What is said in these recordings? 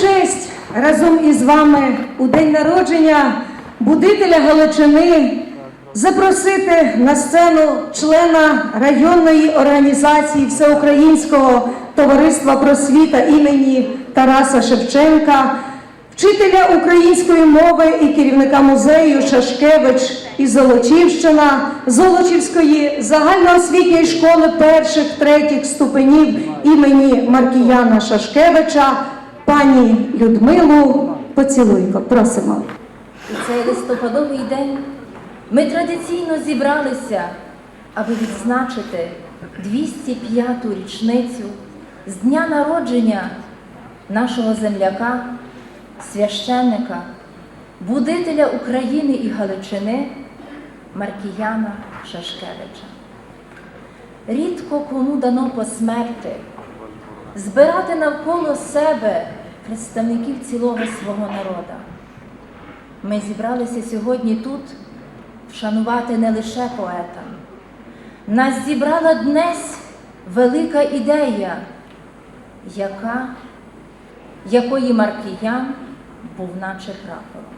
честь разом із вами у день народження будителя Галичини запросити на сцену члена районної організації Всеукраїнського товариства просвіта імені Тараса Шевченка, вчителя української мови і керівника музею Шашкевич із Золочівщина, Золочівської загальноосвітньої школи перших третіх ступенів імені Маркіяна Шашкевича, пані Людмилу Поцілуйко. Просимо. У цей листопадовий день ми традиційно зібралися, аби відзначити 205-ту річницю з дня народження нашого земляка, священника, будителя України і Галичини Маркіяна Шашкевича. Рідко кому дано посмерти, збирати навколо себе представників цілого свого народа. Ми зібралися сьогодні тут вшанувати не лише поета. Нас зібрала днесь велика ідея, яка, якої Маркіян був наче прапором.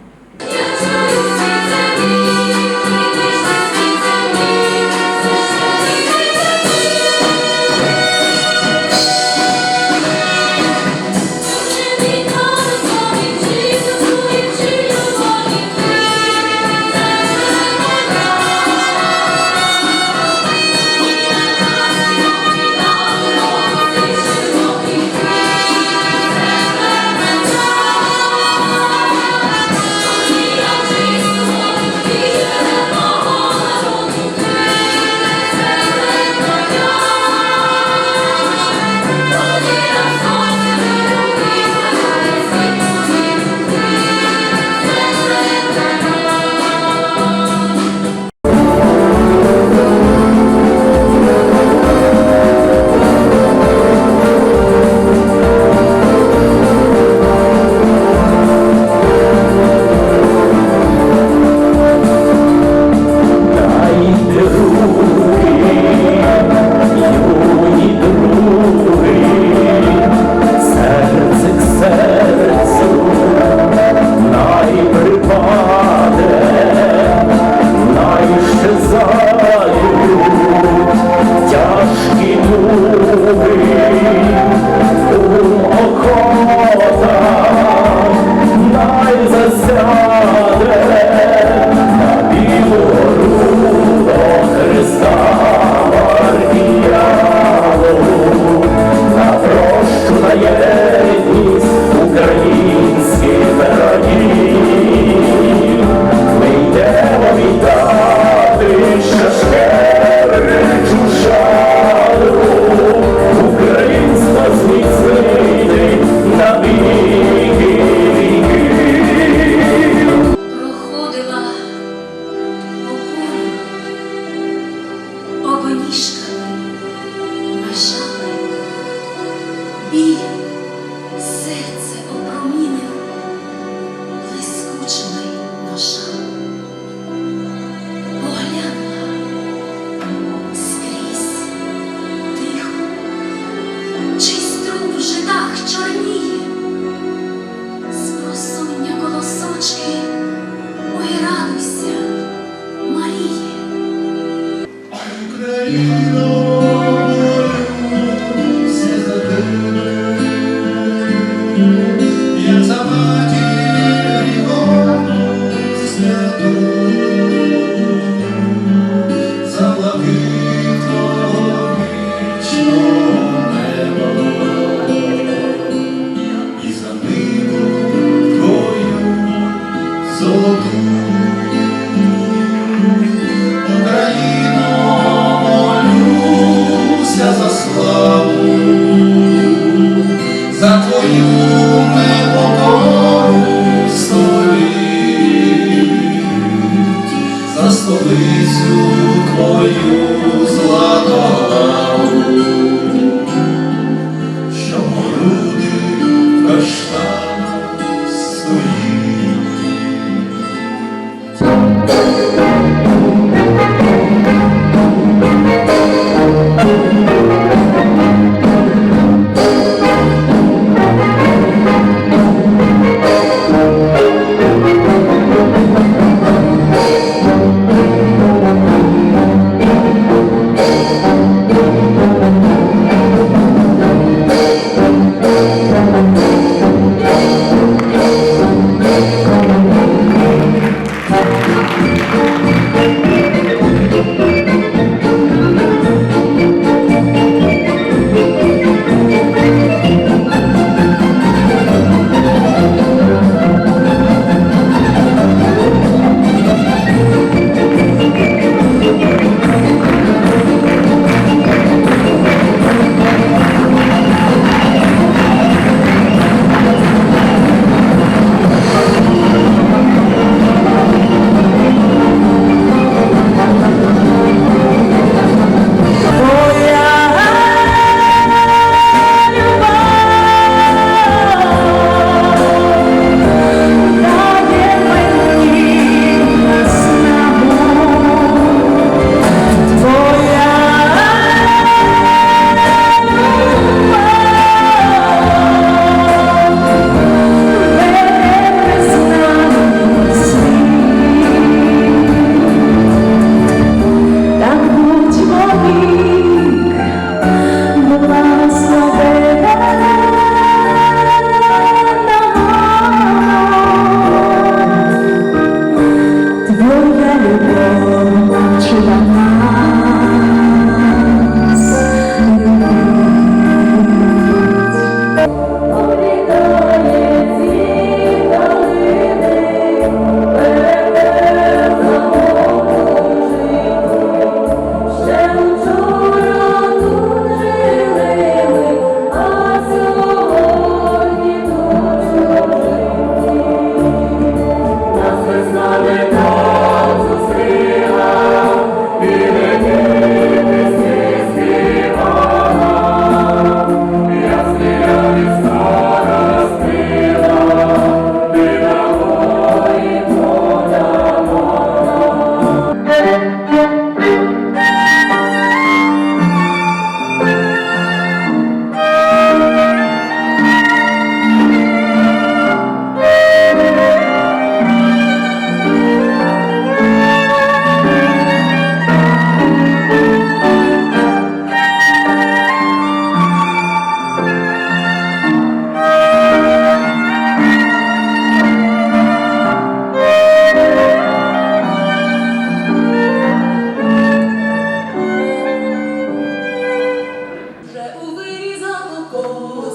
como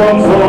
from